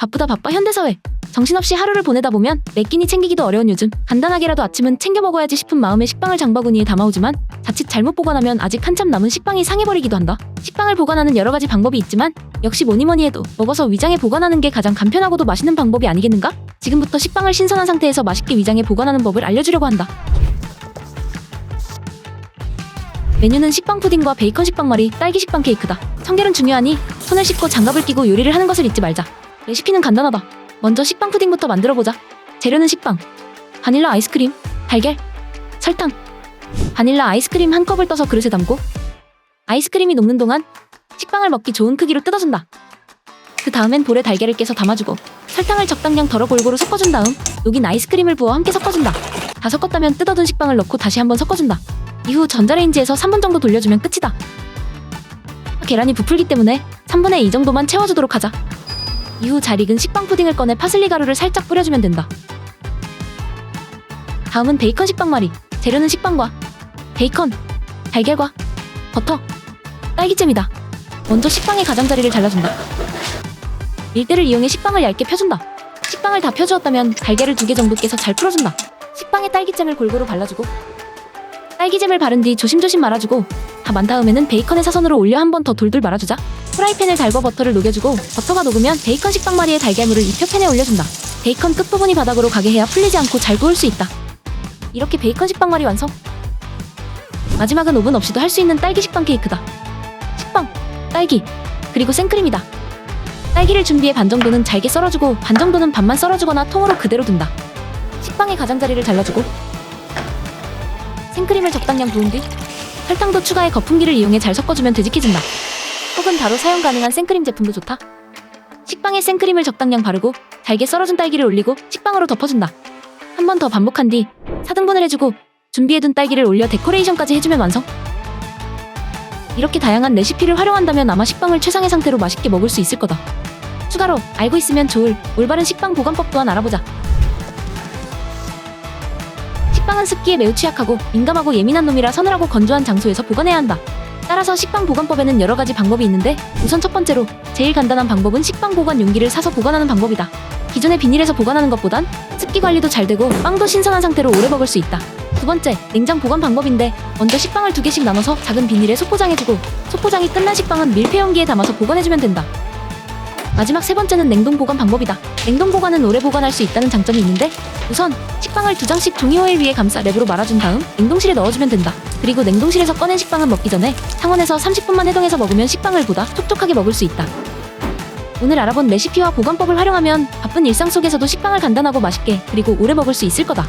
바쁘다 바빠 현대사회. 정신없이 하루를 보내다 보면 매 끼니 챙기기도 어려운 요즘 간단하게라도 아침은 챙겨 먹어야지 싶은 마음에 식빵을 장바구니에 담아오지만 자칫 잘못 보관하면 아직 한참 남은 식빵이 상해버리기도 한다. 식빵을 보관하는 여러 가지 방법이 있지만 역시 뭐니뭐니 해도 먹어서 위장에 보관하는 게 가장 간편하고도 맛있는 방법이 아니겠는가? 지금부터 식빵을 신선한 상태에서 맛있게 위장에 보관하는 법을 알려주려고 한다. 메뉴는 식빵 푸딩과 베이컨 식빵말이 딸기 식빵 케이크다. 청결은 중요하니 손을 씻고 장갑을 끼고 요리를 하는 것을 잊지 말자. 레시피는 간단하다. 먼저 식빵 푸딩부터 만들어 보자. 재료는 식빵, 바닐라 아이스크림, 달걀, 설탕. 바닐라 아이스크림 한 컵을 떠서 그릇에 담고 아이스크림이 녹는 동안 식빵을 먹기 좋은 크기로 뜯어준다. 그 다음엔 볼에 달걀을 깨서 담아주고 설탕을 적당량 덜어 골고루 섞어준 다음 녹인 아이스크림을 부어 함께 섞어준다. 다 섞었다면 뜯어둔 식빵을 넣고 다시 한번 섞어준다. 이후 전자레인지에서 3분 정도 돌려주면 끝이다. 계란이 부풀기 때문에 3분의 2 정도만 채워주도록 하자. 이후 잘 익은 식빵 푸딩을 꺼내 파슬리 가루를 살짝 뿌려주면 된다. 다음은 베이컨 식빵말이. 재료는 식빵과 베이컨, 달걀과 버터, 딸기잼이다. 먼저 식빵의 가장자리를 잘라준다. 밀대를 이용해 식빵을 얇게 펴준다. 식빵을 다 펴주었다면 달걀을 두 개 정도 깨서 잘 풀어준다. 식빵에 딸기잼을 골고루 발라주고 딸기잼을 바른 뒤 조심조심 말아주고 다 만 다음에는 베이컨의 사선으로 올려 한 번 더 돌돌 말아주자. 프라이팬을 달궈 버터를 녹여주고 버터가 녹으면 베이컨 식빵말이에 달걀물을 입혀 팬에 올려준다. 베이컨 끝부분이 바닥으로 가게 해야 풀리지 않고 잘 구울 수 있다. 이렇게 베이컨 식빵말이 완성. 마지막은 오븐 없이도 할 수 있는 딸기 식빵 케이크다. 식빵, 딸기, 그리고 생크림이다. 딸기를 준비해 반 정도는 잘게 썰어주고 반 정도는 반만 썰어주거나 통으로 그대로 둔다. 식빵의 가장자리를 잘라주고 생크림을 적당량 부은 뒤 설탕도 추가해 거품기를 이용해 잘 섞어주면 되직해진다. 혹은 바로 사용 가능한 생크림 제품도 좋다. 식빵에 생크림을 적당량 바르고 잘게 썰어준 딸기를 올리고 식빵으로 덮어준다. 한 번 더 반복한 뒤 4등분을 해주고 준비해둔 딸기를 올려 데코레이션까지 해주면 완성. 이렇게 다양한 레시피를 활용한다면 아마 식빵을 최상의 상태로 맛있게 먹을 수 있을 거다. 추가로 알고 있으면 좋을 올바른 식빵 보관법 또한 알아보자. 식빵은 습기에 매우 취약하고 민감하고 예민한 놈이라 서늘하고 건조한 장소에서 보관해야 한다. 따라서 식빵 보관법에는 여러 가지 방법이 있는데 우선 첫 번째로 제일 간단한 방법은 식빵 보관 용기를 사서 보관하는 방법이다. 기존의 비닐에서 보관하는 것보단 습기 관리도 잘 되고 빵도 신선한 상태로 오래 먹을 수 있다. 두 번째, 냉장 보관 방법인데 먼저 식빵을 두 개씩 나눠서 작은 비닐에 소포장해주고 소포장이 끝난 식빵은 밀폐 용기에 담아서 보관해주면 된다. 마지막 세 번째는 냉동 보관 방법이다. 냉동 보관은 오래 보관할 수 있다는 장점이 있는데 우선 식빵을 두 장씩 종이 호일 위에 감싸 랩으로 말아준 다음 냉동실에 넣어주면 된다. 그리고 냉동실에서 꺼낸 식빵은 먹기 전에 상온에서 30분만 해동해서 먹으면 식빵을 보다 촉촉하게 먹을 수 있다. 오늘 알아본 레시피와 보관법을 활용하면 바쁜 일상 속에서도 식빵을 간단하고 맛있게 그리고 오래 먹을 수 있을 거다.